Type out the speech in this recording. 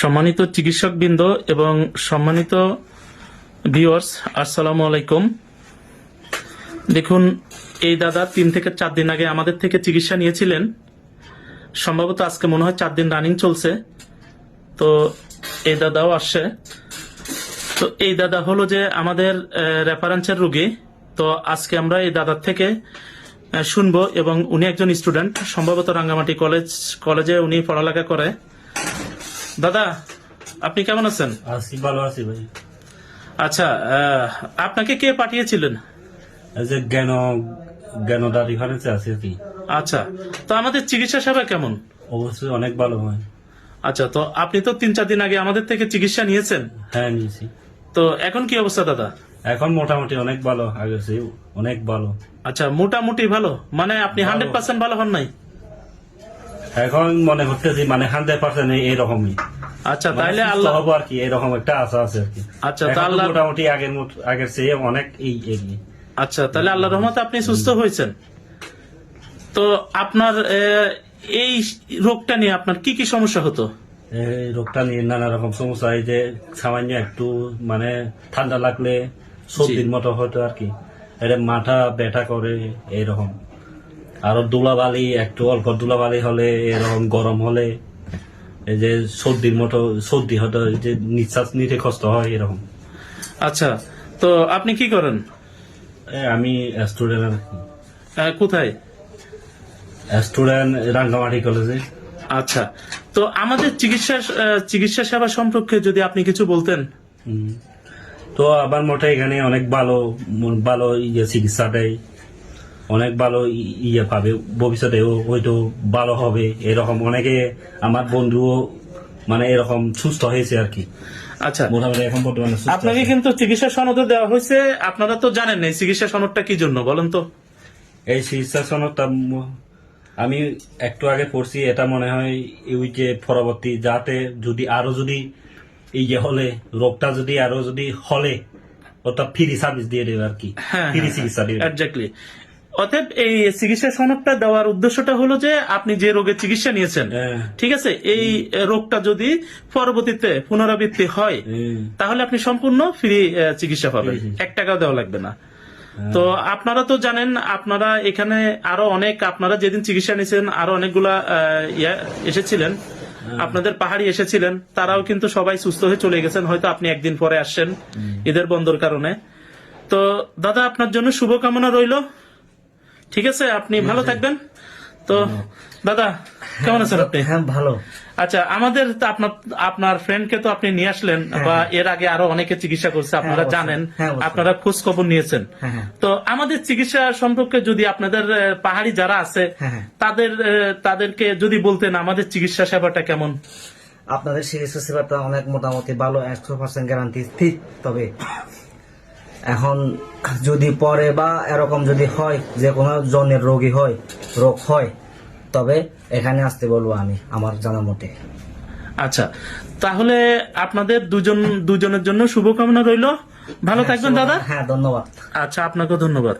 সম্মানিত চিকিৎসকবৃন্দ এবং সম্মানিত ভিউয়ার্স আসসালামু আলাইকুম। দেখুন, এই দাদা তিন থেকে চার দিন আগে আমাদের থেকে চিকিৎসা নিয়েছিলেন। সম্ভবত আজকে মনে হয় চার দিন রানিং চলছে। তো এই দাদাও আসছে। তো এই দাদা হলো যে আমাদের রেফারেন্সের রুগী। তো আজকে আমরা এই দাদার থেকে শুনব এবং উনি একজন স্টুডেন্ট সম্ভবত রাঙ্গামাটি কলেজ কলেজে উনি পড়ালেখা করে। দাদা আপনি কেমন আছেন? আছি ভালো আছি ভাই। আচ্ছা আপনাকে কে পাঠিয়েছিলেন? যে জ্ঞান জ্ঞানদা রিফারেন্সে আছে কি আচ্ছা তো আমাদের চিকিৎসা সেবা কেমন? অবশ্যই অনেক ভালো হয়। আচ্ছা তো আপনি তো তিন চার দিন আগে আমাদের থেকে চিকিৎসা নিয়েছেন। হ্যাঁ নিয়েছি। তো এখন কি অবস্থা দাদা? এখন মোটামুটি অনেক ভালো আগে অনেক ভালো। আচ্ছা মোটামুটি ভালো? মানে আপনি হান্ড্রেড পার্সেন্ট ভালো হন নাই? এখন মনে করতেছি মানে হান্ড্রেড পার্সেন্ট এইরকমই আচ্ছা তাহলে আল্লাহ হব আর কি এরকম একটা আশা আছে আর কি। আচ্ছা, এখন তা তো আল্লাহ- মোটামুটি আগের মত- আগের চেয়ে অনেক এই এগিয়ে আচ্ছা তাহলে আল্লাহ রহমতে আপনি সুস্থ হয়েছেন। তো আপনার এই রোগটা নিয়ে আপনার কি কি সমস্যা হতো? এই রোগটা নিয়ে নানা রকম সমস্যা এই যে সামান্য একটু মানে ঠান্ডা লাগলে সর্দির মতো হতো আর কি। এটা মাথা ব্যথা করে এইরকম। আরও ধুলাবালি একটু অল্প ধুলাবালি হলে এরকম গরম হলে যে সর্দির মতো সর্দি হতো যে নিঃশ্বাস নিতে কষ্ট হয় এরকম। আচ্ছা তো আপনি কি করেন? আমি স্টুডেন্ট কোথায়? স্টুডেন্ট রাঙ্গামাটি কলেজে আচ্ছা তো আমাদের চিকিৎসা চিকিৎসা সেবা সম্পর্কে যদি আপনি কিছু বলতেন। তো আমার মতে এখানে অনেক ভালো ভালো ইয়ে চিকিৎসা দেয়। অনেক ভালো ইয়ে পাবে ভবিষ্যতেও হয়তো ভালো হবে এরকম অনেকে আমার বন্ধুও মানে এরকম সুস্থ হয়েছে আর কি। আচ্ছা। মোটামুটি এখন বর্তমানে আপনাকে কিন্তু চিকিৎসা সনদ দেওয়া হয়েছে আপনারা তো জানেন এই চিকিৎসা সনদটা কি জন্য বলেন তো। এই চিকিৎসা সনদটা আমি একটু আগে পড়ছি এটা মনে হয় ওই যে পরবর্তী যাতে যদি আরও যদি এই যে হলে রোগটা যদি আরও যদি হলে অর্থাৎ ফ্রি সার্ভিস দিয়ে দেবে আর কি। হ্যাঁ ফ্রি চিকিৎসা দেবে। এক্স্যাক্টলি অতএব এই চিকিৎসা সনদটা দেওয়ার উদ্দেশ্যটা হলো যে আপনি যে রোগের চিকিৎসা নিয়েছেন হ্যাঁ। ঠিক আছে? এই রোগটা যদি পরবর্তীতে পুনরাবৃত্তি হয় তাহলে আপনি সম্পূর্ণ ফ্রি চিকিৎসা পাবেন। এক টাকাও দেওয়া লাগবে না। তো আপনারা তো জানেন আপনারা এখানে আরও অনেক আপনারা যেদিন চিকিৎসা নিয়েছেন আরও অনেকগুলা ইয়া এসেছিলেন। আপনাদের পাহাড়ি এসেছিলেন। তারাও কিন্তু সবাই সুস্থ হয়ে চলে গেছেন হয়তো আপনি একদিন পরে আসছেন ঈদের বন্ধর কারণে। তো দাদা আপনার জন্য শুভকামনা রইল। ঠিক আছে আপনি ভালো থাকবেন। তো দাদা কেমন আছেন আপনি? হ্যাঁ ভালো। আচ্ছা আমাদের তো আপনার আপনার ফ্রেন্ডকে তো আপনি নিয়ে আসলেন বা এর আগে আরও অনেকে চিকিৎসা করছে আপনারা জানেন হ্যাঁ, আপনারা খোঁজ খবর নিয়েছেন। হ্যাঁ, হ্যাঁ। তো আমাদের চিকিৎসা সম্পর্কে যদি আপনাদের পাহাড়ি যারা আছে হ্যাঁ, হ্যাঁ। তাদের তাদেরকে যদি বলতেন আমাদের চিকিৎসা সেবাটা কেমন? আপনাদের চিকিৎসা সেবাটা অনেক মোটামুটি ভালো একশো পার্সেন্ট গ্যারান্টি ঠিক তবে এখন যদি পরে বা এরকম যদি হয় যে কোনো জনের রোগী হয় রোগ হয় তবে এখানে আসতে বলব আমি আমার জানা মতে। আচ্ছা তাহলে আপনাদের দুজন দুজনের জন্য শুভকামনা রইল। ভালো থাকবেন দাদা। হ্যাঁ ধন্যবাদ। আচ্ছা আপনাকেও ধন্যবাদ।